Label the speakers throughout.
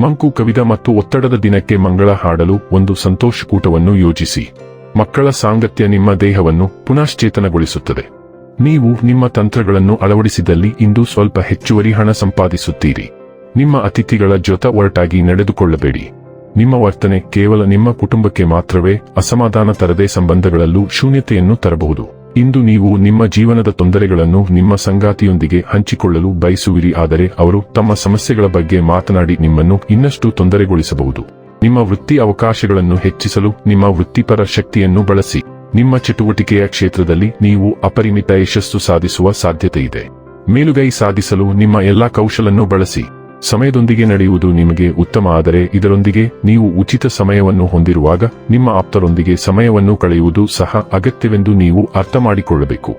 Speaker 1: ಮಂಕು ಕವಿದ ಮತ್ತು ಒತ್ತಡದ ದಿನಕ್ಕೆ ಮಂಗಳ ಹಾಡಲು ಒಂದು ಸಂತೋಷಕೂಟವನ್ನು ಯೋಜಿಸಿ. ಮಕ್ಕಳ ಸಾಂಗತ್ಯ ನಿಮ್ಮ ದೇಹವನ್ನು ಪುನಶ್ಚೇತನಗೊಳಿಸುತ್ತದೆ. ನೀವು ನಿಮ್ಮ ತಂತ್ರಗಳನ್ನು ಅಳವಡಿಸಿದಲ್ಲಿ ಇಂದು ಸ್ವಲ್ಪ ಹೆಚ್ಚುವರಿ ಹಣ ಸಂಪಾದಿಸುತ್ತೀರಿ. ನಿಮ್ಮ ಅತಿಥಿಗಳ ಜೊತೆ ಒರಟಾಗಿ ನಡೆದುಕೊಳ್ಳಬೇಡಿ. ನಿಮ್ಮ ವರ್ತನೆ ಕೇವಲ ನಿಮ್ಮ ಕುಟುಂಬಕ್ಕೆ ಮಾತ್ರವೇ ಅಸಮಾಧಾನ ತರದೇ ಸಂಬಂಧಗಳಲ್ಲೂ ಶೂನ್ಯತೆಯನ್ನು ತರಬಹುದು. ಇಂದು ನೀವು ನಿಮ್ಮ ಜೀವನದ ತೊಂದರೆಗಳನ್ನು ನಿಮ್ಮ ಸಂಗಾತಿಯೊಂದಿಗೆ ಹಂಚಿಕೊಳ್ಳಲು ಬಯಸುವಿರಿ, ಆದರೆ ಅವರು ತಮ್ಮ ಸಮಸ್ಯೆಗಳ ಬಗ್ಗೆ ಮಾತನಾಡಿ ನಿಮ್ಮನ್ನು ಇನ್ನಷ್ಟು ತೊಂದರೆಗೊಳಿಸಬಹುದು. ನಿಮ್ಮ ವೃತ್ತಿ ಅವಕಾಶಗಳನ್ನು ಹೆಚ್ಚಿಸಲು ನಿಮ್ಮ ವೃತ್ತಿಪರ ಶಕ್ತಿಯನ್ನು ಬಳಸಿ. ನಿಮ್ಮ ಚಟುವಟಿಕೆಯ ಕ್ಷೇತ್ರದಲ್ಲಿ ನೀವು ಅಪರಿಮಿತ ಯಶಸ್ಸು ಸಾಧಿಸುವ ಸಾಧ್ಯತೆಯಿದೆ. ಮೇಲುಗೈ ಸಾಧಿಸಲು ನಿಮ್ಮ ಎಲ್ಲಾ ಕೌಶಲನ್ನು ಬಳಸಿ. ಸಮಯದೊಂದಿಗೆ ನಡೆಯುವುದು ನಿಮಗೆ ಉತ್ತಮ, ಆದರೆ ಇದರೊಂದಿಗೆ ನೀವು ಉಚಿತ ಸಮಯವನ್ನು ಹೊಂದಿರುವಾಗ ನಿಮ್ಮ ಆಪ್ತರೊಂದಿಗೆ ಸಮಯವನ್ನು ಕಳೆಯುವುದು ಸಹ ಅಗತ್ಯವೆಂದು ನೀವು ಅರ್ಥ ಮಾಡಿಕೊಳ್ಳಬೇಕು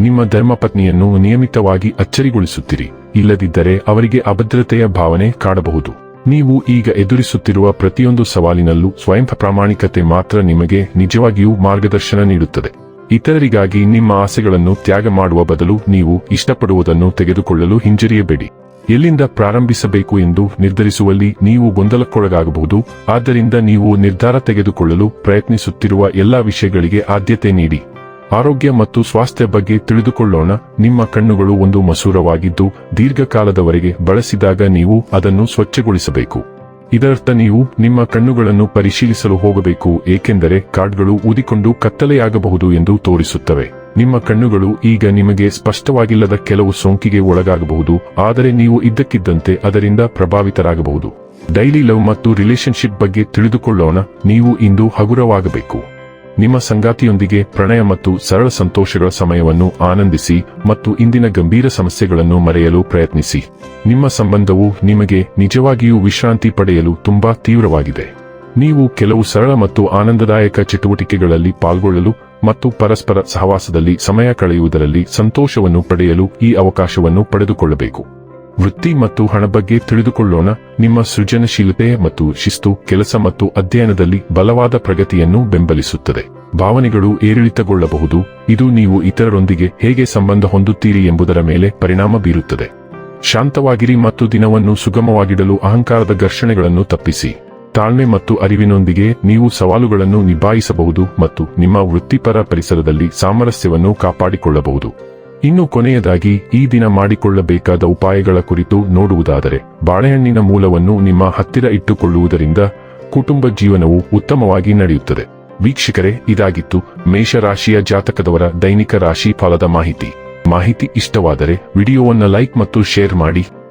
Speaker 1: ನಿಮ್ಮ ಧರ್ಮಪತ್ನಿಯನ್ನು ನಿಯಮಿತವಾಗಿ ಅಚ್ಚರಿಗೊಳಿಸುತ್ತಿರಿ, ಇಲ್ಲದಿದ್ದರೆ ಅವರಿಗೆ ಅಭದ್ರತೆಯ ಭಾವನೆ ಕಾಡಬಹುದು. ನೀವು ಈಗ ಎದುರಿಸುತ್ತಿರುವ ಪ್ರತಿಯೊಂದು ಸವಾಲಿನಲ್ಲೂ ಸ್ವಯಂ ಪ್ರಾಮಾಣಿಕತೆ ಮಾತ್ರ ನಿಮಗೆ ನಿಜವಾಗಿಯೂ ಮಾರ್ಗದರ್ಶನ ನೀಡುತ್ತದೆ. ಇತರರಿಗಾಗಿ ನಿಮ್ಮ ಆಸೆಗಳನ್ನು ತ್ಯಾಗ ಮಾಡುವ ಬದಲು ನೀವು ಇಷ್ಟಪಡುವುದನ್ನು ತೆಗೆದುಕೊಳ್ಳಲು ಹಿಂಜರಿಯಬೇಡಿ. ಎಲ್ಲಿಂದ ಪ್ರಾರಂಭಿಸಬೇಕು ಎಂದು ನಿರ್ಧರಿಸುವಲ್ಲಿ ನೀವು ಗೊಂದಲಕ್ಕೊಳಗಾಗಬಹುದು. ಆದ್ದರಿಂದ ನೀವು ನಿರ್ಧಾರ ತೆಗೆದುಕೊಳ್ಳಲು ಪ್ರಯತ್ನಿಸುತ್ತಿರುವ ಎಲ್ಲಾ ವಿಷಯಗಳಿಗೆ ಆದ್ಯತೆ ನೀಡಿ. ಆರೋಗ್ಯ ಮತ್ತು ಸ್ವಾಸ್ಥ್ಯ ಬಗ್ಗೆ ತಿಳಿದುಕೊಳ್ಳೋಣ. ನಿಮ್ಮ ಕಣ್ಣುಗಳು ಒಂದು ಮಸೂರವಾಗಿದ್ದು, ದೀರ್ಘಕಾಲದವರೆಗೆ ಬಳಸಿದಾಗ ನೀವು ಅದನ್ನು ಸ್ವಚ್ಛಗೊಳಿಸಬೇಕು. ಇದರರ್ಥ ನೀವು ನಿಮ್ಮ ಕಣ್ಣುಗಳನ್ನು ಪರಿಶೀಲಿಸಲು ಹೋಗಬೇಕು, ಏಕೆಂದರೆ ಕಾರ್ಡ್ಗಳು ಊದಿಕೊಂಡು ಕತ್ತಲೆಯಾಗಬಹುದು ಎಂದು ತೋರಿಸುತ್ತವೆ. ನಿಮ್ಮ ಕಣ್ಣುಗಳು ಈಗ ನಿಮಗೆ ಸ್ಪಷ್ಟವಾಗಿಲ್ಲದ ಕೆಲವು ಸೋಂಕಿಗೆ ಒಳಗಾಗಬಹುದು, ಆದರೆ ನೀವು ಇದ್ದಕ್ಕಿದ್ದಂತೆ ಅದರಿಂದ ಪ್ರಭಾವಿತರಾಗಬಹುದು. ಡೈಲಿ ಲವ್ ಮತ್ತು ರಿಲೇಶನ್ಶಿಪ್ ಬಗ್ಗೆ ತಿಳಿದುಕೊಳ್ಳೋಣ, ನೀವು ಇಂದು ಹಗುರವಾಗಬೇಕು. ನಿಮ್ಮ ಸಂಗಾತಿಯೊಂದಿಗೆ ಪ್ರಣಯ ಮತ್ತು ಸರಳ ಸಂತೋಷಗಳ ಸಮಯವನ್ನು ಆನಂದಿಸಿ ಮತ್ತು ಇಂದಿನ ಗಂಭೀರ ಸಮಸ್ಯೆಗಳನ್ನು ಮರೆಯಲು ಪ್ರಯತ್ನಿಸಿ. ನಿಮ್ಮ ಸಂಬಂಧವು ನಿಮಗೆ ನಿಜವಾಗಿಯೂ ವಿಶ್ರಾಂತಿ ಪಡೆಯಲು ತುಂಬಾ ತೀವ್ರವಾಗಿದೆ. ನೀವು ಕೆಲವು ಸರಳ ಮತ್ತು ಆನಂದದಾಯಕ ಚಟುವಟಿಕೆಗಳಲ್ಲಿ ಪಾಲ್ಗೊಳ್ಳಲು ಮತ್ತು ಪರಸ್ಪರ ಸಹವಾಸದಲ್ಲಿ ಸಮಯ ಕಳೆಯುವುದರಲ್ಲಿ ಸಂತೋಷವನ್ನು ಪಡೆಯಲು ಈ ಅವಕಾಶವನ್ನು ಪಡೆದುಕೊಳ್ಳಬೇಕು. ವೃತ್ತಿ ಮತ್ತು ಹಣ ಬಗ್ಗೆ ತಿಳಿದುಕೊಳ್ಳೋಣ. ನಿಮ್ಮ ಸೃಜನಶೀಲತೆ ಮತ್ತು ಶಿಸ್ತು ಕೆಲಸ ಮತ್ತು ಅಧ್ಯಯನದಲ್ಲಿ ಬಲವಾದ ಪ್ರಗತಿಯನ್ನು ಬೆಂಬಲಿಸುತ್ತದೆ. ಭಾವನೆಗಳು ಏರಿಳಿತಗೊಳ್ಳಬಹುದು. ಇದು ನೀವು ಇತರರೊಂದಿಗೆ ಹೇಗೆ ಸಂಬಂಧ ಹೊಂದುತ್ತೀರಿ ಎಂಬುದರ ಮೇಲೆ ಪರಿಣಾಮ ಬೀರುತ್ತದೆ. ಶಾಂತವಾಗಿರಿ ಮತ್ತು ದಿನವನ್ನು ಸುಗಮವಾಗಿಡಲು ಅಹಂಕಾರದ ಘರ್ಷಣೆಗಳನ್ನು ತಪ್ಪಿಸಿ. ತಾಳ್ಮೆ ಮತ್ತು ಅರಿವಿನೊಂದಿಗೆ ನೀವು ಸವಾಲುಗಳನ್ನು ನಿಭಾಯಿಸಬಹುದು ಮತ್ತು ನಿಮ್ಮ ವೃತ್ತಿಪರ ಪರಿಸರದಲ್ಲಿ ಸಾಮರಸ್ಯವನ್ನು ಕಾಪಾಡಿಕೊಳ್ಳಬಹುದು. ಇನ್ನು ಕೊನೆಯದಾಗಿ, ಈ ದಿನ ಮಾಡಿಕೊಳ್ಳಬೇಕಾದ ಉಪಾಯಗಳ ಕುರಿತು ನೋಡುವುದಾದರೆ, ಬಾಳೆಹಣ್ಣಿನ ಮೂಲವನ್ನು ನಿಮ್ಮ ಹತ್ತಿರ ಇಟ್ಟುಕೊಳ್ಳುವುದರಿಂದ ಕುಟುಂಬ ಜೀವನವು ಉತ್ತಮವಾಗಿ ನಡೆಯುತ್ತದೆ. ವೀಕ್ಷಕರೇ, ಇದಾಗಿತ್ತು ಮೇಷರಾಶಿಯ ಜಾತಕದವರ ದೈನಿಕ ರಾಶಿ ಫಲದ ಮಾಹಿತಿ. ಮಾಹಿತಿ ಇಷ್ಟವಾದರೆ ವಿಡಿಯೋವನ್ನು ಲೈಕ್ ಮತ್ತು ಶೇರ್ ಮಾಡಿ.